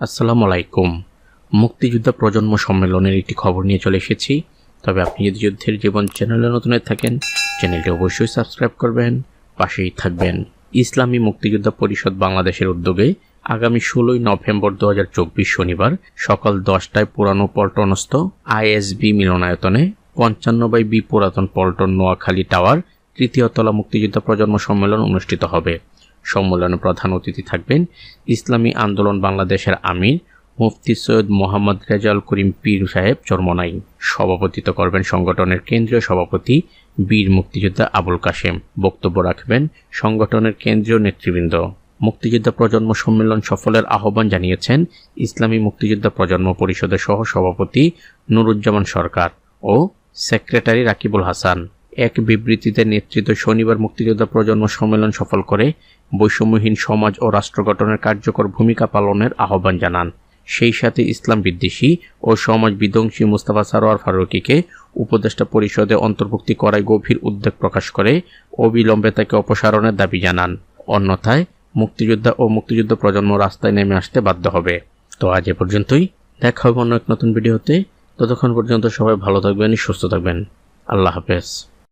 আসসালামু আলাইকুম মুক্তিযোদ্ধা প্রজন্ম সম্মেলনের একটি খবর নিয়ে চলে এসেছি। তবে আপনি যদি যুদ্ধের জীবন চ্যানেলে নতুন থাকেন, চ্যানেলটি অবশ্যই সাবস্ক্রাইব করবেন, পাশেই থাকবেন। ইসলামী মুক্তিযোদ্ধা পরিষদ বাংলাদেশের উদ্যোগে আগামী ষোলোই নভেম্বর দু হাজার চব্বিশ শনিবার সকাল দশটায় পুরানো পল্টনস্থ আইএসবি মিলনায়তনে পঞ্চান্ন বাই বি পুরাতন পল্টন নোয়াখালী টাওয়ার তৃতীয় তলা মুক্তিযোদ্ধা প্রজন্ম সম্মেলন অনুষ্ঠিত হবে। সম্মেলনে প্রধান অতিথি থাকবেন ইসলামী আন্দোলন বাংলাদেশের আমির মুফতি সৈয়দ মোহাম্মদ রেজাল করিম পীর সাহেব চরমনাই। সভাপতিত্ব করবেন সংগঠনের কেন্দ্রীয় সভাপতি বীর মুক্তিযোদ্ধা আবুল কাশেম। বক্তব্য রাখবেন সংগঠনের কেন্দ্রীয় নেতৃবৃন্দ। মুক্তিযোদ্ধা প্রজন্ম সম্মেলন সফলের আহ্বান জানিয়েছেন ইসলামী মুক্তিযোদ্ধা প্রজন্ম পরিষদের সহ সভাপতি নুরুজ্জামান সরকার ও সেক্রেটারি রাকিবুল হাসান। এক বিবৃতিতে নেতৃত্ব শনিবার মুক্তিযোদ্ধা প্রজন্ম সম্মেলন সফল করে বৈষম্যহীন সমাজ ও রাষ্ট্র গঠনের কার্যকর ভূমিকা পালনের আহ্বান জানান। সেই সাথে ইসলাম বিদ্বেষী ও সমাজ বিধ্বংসী মুস্তাফা সারোয়ার ফারুকিকে উপদেষ্টা পরিষদে অন্তর্ভুক্তি করায় গভীর উদ্বেগ প্রকাশ করে অবিলম্বে তাকে অপসারণের দাবি জানান। অন্যথায় মুক্তিযোদ্ধা ও মুক্তিযুদ্ধ প্রজন্ম রাস্তায় নেমে আসতে বাধ্য হবে। তো আজ এ পর্যন্তই। দেখা হবে অন্য এক নতুন ভিডিওতে। ততক্ষণ পর্যন্ত সবাই ভালো থাকবেন, সুস্থ থাকবেন। আল্লাহ হাফেজ।